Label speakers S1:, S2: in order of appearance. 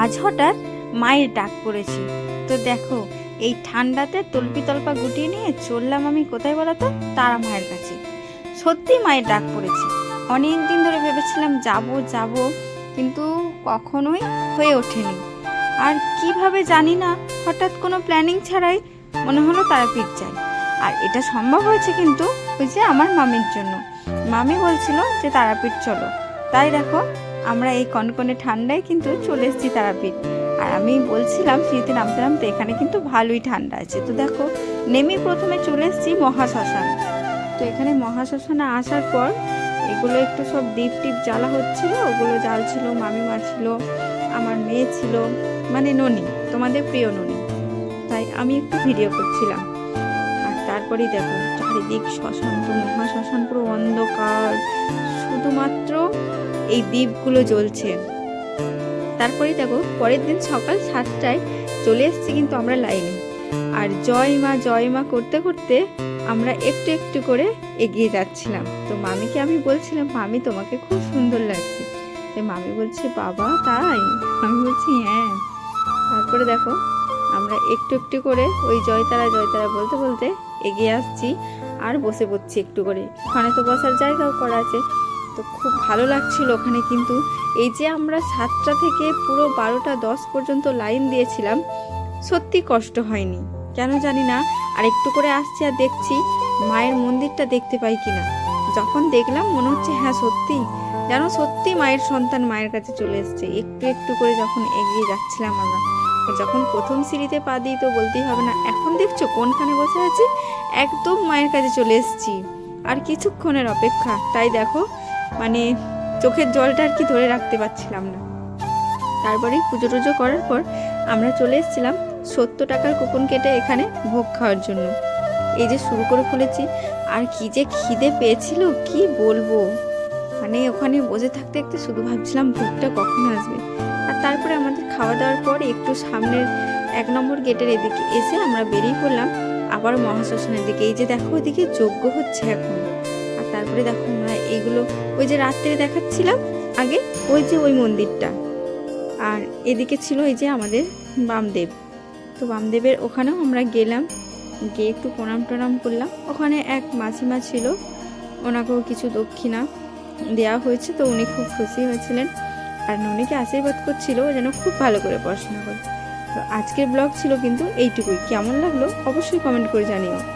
S1: আজ হঠাৎ মায়ের ডাক পড়েছে। তো দেখো, এই ঠান্ডাতে তল্পি তল্পা গুটিয়ে নিয়ে চললাম আমি কোথায় বলো তো? তারা মায়ের কাছে। সত্যি মায়ের ডাক পড়েছে। অনেক দিন ধরে ভেবেছিলাম যাব যাব, কিন্তু কখনোই হয়ে ওঠেনি। আর কীভাবে জানি না, হঠাৎ কোনো প্ল্যানিং ছাড়াই মনে হলো তারাপীঠ যাই আর এটা সম্ভব হয়েছে কিন্তু ওই যে আমার মামির জন্য। মামি বলছিল যে তারাপীঠ চলো। তাই দেখো আমরা এই কনকনে ঠান্ডায় কিন্তু চলে এসেছি তারাপীঠ। আর আমি বলছিলাম শীতে নামতে নামতে এখানে কিন্তু ভালোই ঠান্ডা আছে। তো দেখো, নেমে প্রথমে চলে এসেছি মহাশ্মশান। তো এখানে মহাশ্মশানে আসার পর এগুলো একটু সব দ্বীপ টিপ জ্বালা হচ্ছিল, ওগুলো জ্বালছিল মামিমা ছিল, আমার মেয়ে ছিল মানে ননি, তোমাদের প্রিয় ননি। তাই আমি একটু ভিডিও করছিলাম। তারপরেই দেখো চারিদিক শ্মশান তো মহাশ্মশান পুরো অন্ধকার। শুধুমাত্র এই দ্বীপগুলো জ্বলছে। তারপরেই দেখো পরের দিন সকাল সাতটায় চলে এসেছি কিন্তু আমরা লাইনে। আর জয় মা জয় মা করতে করতে আমরা একটু একটু করে এগিয়ে যাচ্ছিলাম। তো মামিকে আমি বলছিলাম, মামি, তোমাকে খুব সুন্দর লাগছে। তো মামি বলছে, বাবা, তাই? আমি বলছি হ্যাঁ। তারপরে দেখো আমরা একটু একটু করে ওই জয়তারা জয়তারা বলতে বলতে এগিয়ে আসছি আর বসে পড়ছি একটু করে। ওখানে তো বসার জায়গাও করা আছে। তো খুব ভালো লাগছিল ওখানে কিন্তু। এই যে আমরা সাতটা থেকে পুরো বারোটা দশ পর্যন্ত লাইন দিয়েছিলাম, সত্যি কষ্ট হয়নি। কেন জানি না, আর একটু করে আসছি আর দেখছি মায়ের মন্দিরটা দেখতে পাই কিনা। যখন দেখলাম মনে হচ্ছে হ্যাঁ সত্যি। যেন সত্যি মায়ের সন্তান মায়ের কাছে চলে এসছে। একটু একটু করে যখন এগিয়ে যাচ্ছিলাম আমরা। যখন প্রথম সিঁড়িতে পা দিই তো বলতেই হবে না, এখন দেখছ কোনখানে বসে আছি? একদম মায়ের কাছে চলে এসেছি। আর কিছুক্ষণের অপেক্ষা, তাই দেখো মানে চোখের জলটা আর কি ধরে রাখতে পারছিলাম না। তারপরে পুজো টুজো করার পর আমরা চলে এসেছিলাম সত্তর টাকার কুপন কেটে এখানে ভোগ খাওয়ার জন্য। এই যে শুরু করে ফেলেছি, আর কি যে খিদে পেয়েছিল, কি বলব? মানে ওখানে বসে থাকতে থাকতে শুধু ভাবছিলাম ভোগটা কখন আসবে। আর তারপরে আমাদের খাওয়া দাওয়ার পর একটু সামনের এক নম্বর গেটের এদিকে এসে আমরা বেরিয়ে পড়লাম আবার মহাশ্মশানের দিকে। এই যে দেখো ওইদিকে যজ্ঞ হচ্ছে এখন। আর তারপরে দেখো আমরা এইগুলো, ওই যে রাত্রে দেখাচ্ছিলাম আগে, ওই যে ওই মন্দিরটা। আর এদিকে ছিল এই যে আমাদের বামদেব। তো বামদেবের ওখানেও আমরা গেলাম, গিয়ে একটু প্রণাম টনাম করলাম। ওখানে এক মাসিমা ছিল, ওনাকেও কিছু দক্ষিণা দেওয়া হয়েছে, তো উনি খুব খুশি হয়েছিলেন। আর ননিকে আশীর্বাদ করছিল যেন খুব ভালো করে পড়াশোনা করে। তো আজকের ব্লগ ছিল কিন্তু এইটুকুই। কেমন লাগল অবশ্যই কমেন্ট করে জানিও।